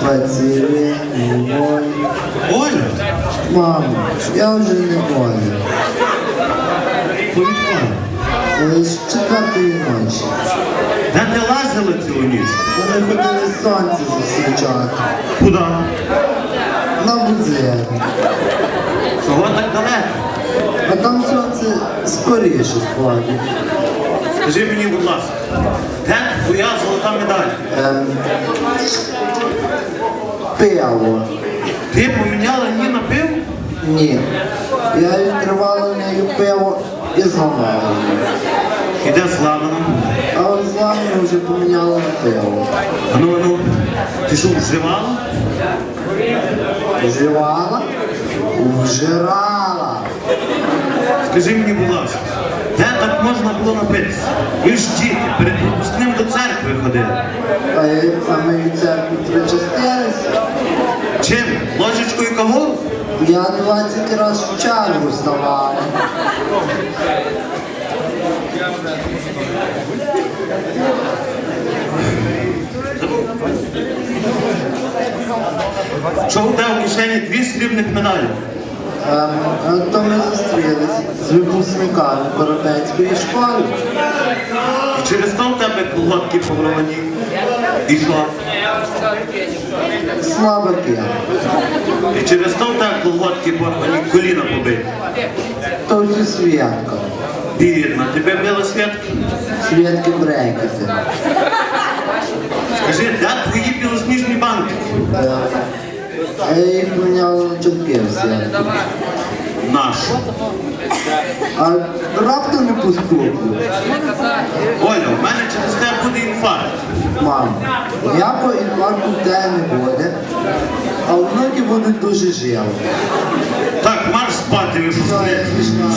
поцілуй мой. Оля? Мамо, я уже не Оля. Повідколи. Лиш чекати ночі. Де ти лазила цілу ніч? Вони хотіли сонце зустрічати. Куди? На музеї. Чого так далеко? А там сонце скоріше сходить. Скажи мені, будь ласка, де твоя золота медаль? Ем, пиво. Ти поміняла її на пиво? Ні. Я відкривала нею пиво і зламала. І де зламано? А от зламану вже поміняла на пиво. Ану, ану, ти що, вживала? Вживала? Вжирала. Скажи мені, будь ласка, де так можна було напитися? Ви ж діти, перед випускним до церкви ходили. А я саме від церкви причастилася. Чим? Ложечкою каву? Я 20 разів в чергу вставала. Що у тебе в кишені дві срібних медалі? Ем, а то ми зустрілися з випускниками Коробецької школи. І через то в тебе колготки поворовані. І що? Слабаки. І через то в тебе колготки порвані, коліна побиті. То всі святка. Бідна, тебе били святки? Святки брекети. Скажи, де твої білосніжні банки? Їх на чолки. Наш. А раптом не поступлю. Оля, в мене через тебе буде інфаркт. Мам, я по інфаркту тебе не буде, а внуки будуть дуже живі. Так, марш спати, Що випускник. смішна.